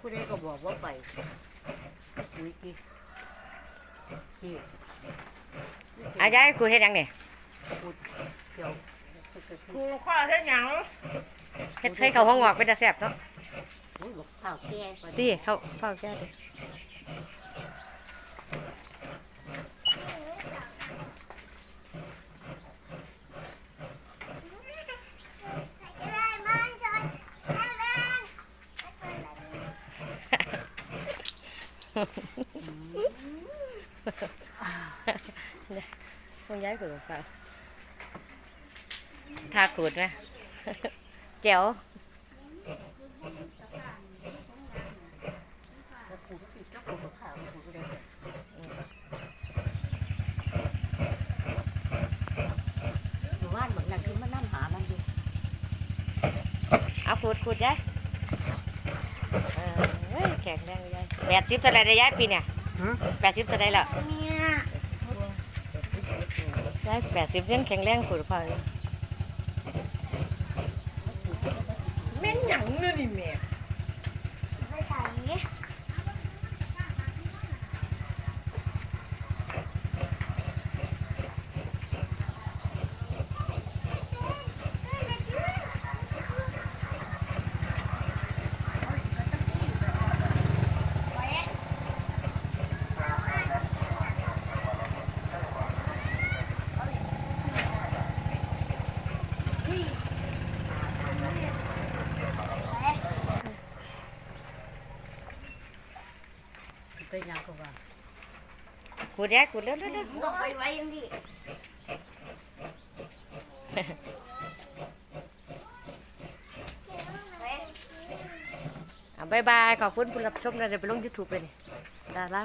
ผู้ใดก็บอกว่าไปคุยกี่กี่อายายกูเฮ็ดหยังนี่พูดเกี่ยวกูข้าเฮ็ดหยังเฮ็ดใส่ข้าวห้องงอกเป็นตาแซ่บเนาะโอ้ยบอกข้าวแก่ไปติเข้าเฝ้าแก้ดิ คุณยายกูดเปล่าทาขูดไหม แจ๋ว แล้วพูดกี่ก็พูดกับข้าวพูดก็ได้หมู่บ้านบางอย่างคือมันนั่งหามันอยู่เอาขูดขูดยาย ข็งแรงเลยยายแปดสิบเท่าไรได้ยายปีเนี่ยแปดสิบเท่าไรแล้วเนี่ยยายแปดสิบยังแข็งแรงขูดเปล่าแม่นหยังเนื้อนี่แม่ ไปยังก็ว่าขูดยายขูดเร็วเร็วเร็วบอกไปไว้ยังดิอะบายบาย ขอบคุณผู้รับชมนะเดี๋ยวไปลงยูทูบไปนี่ดารา